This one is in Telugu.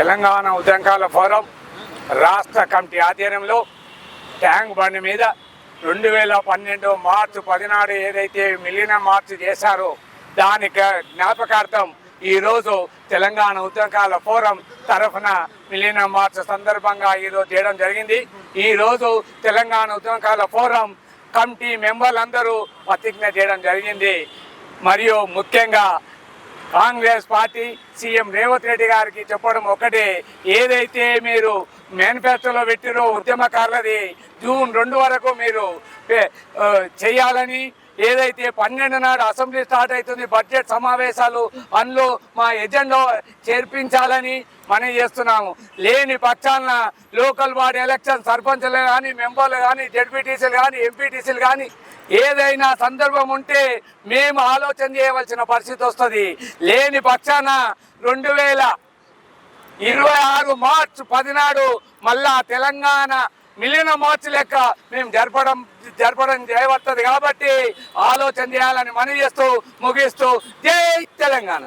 తెలంగాణ ఉద్యంకాల ఫోరం రాష్ట్ర కమిటీ ఆధ్వర్యంలో ట్యాంక్ బండి మీద రెండు వేల పన్నెండు మార్చి పదినాడు ఏదైతే మిలిన మార్చి చేశారో దానికి జ్ఞాపకార్థం ఈరోజు తెలంగాణ ఉద్యోగాల ఫోరం తరఫున మిలిన మార్చ్ సందర్భంగా ఈరోజు చేయడం జరిగింది. ఈరోజు తెలంగాణ ఉద్యోగాల ఫోరం కమిటీ మెంబర్లందరూ ప్రతిజ్ఞ చేయడం జరిగింది. మరియు ముఖ్యంగా Congress party CM Revanth Reddy గారికి చెప్పడం ఒకటే. ఏదైతే మీరు మేనిఫెస్టోలో పెట్టిరో ఉద్యమకారులది జూన్ రెండు వరకు మీరు చేయాలని ఏదైతే పన్నెండు నాడు అసెంబ్లీ స్టార్ట్ అవుతుంది బడ్జెట్ సమావేశాలు అందులో మా ఎజెండా చేర్పించాలని మనం చేస్తున్నాము. లేని పక్షాన లోకల్ బాడీ ఎలక్షన్ సర్పంచ్లు కానీ మెంబర్లు కానీ జడ్పీటీసీలు కానీ ఎంపీటీసీలు కానీ ఏదైనా సందర్భం ఉంటే మేము ఆలోచన చేయవలసిన పరిస్థితి వస్తుంది. లేని పక్షాన రెండు వేల ఇరవై ఆరు మార్చ్ పదినాడు మళ్ళా తెలంగాణ మిలియన మార్చ్ లెక్క మేము జరపడం జరపడం చేయబడుతుంది కాబట్టి ఆలోచన చేయాలని మనవి చేస్తూ ముగిస్తూ జై తెలంగాణ.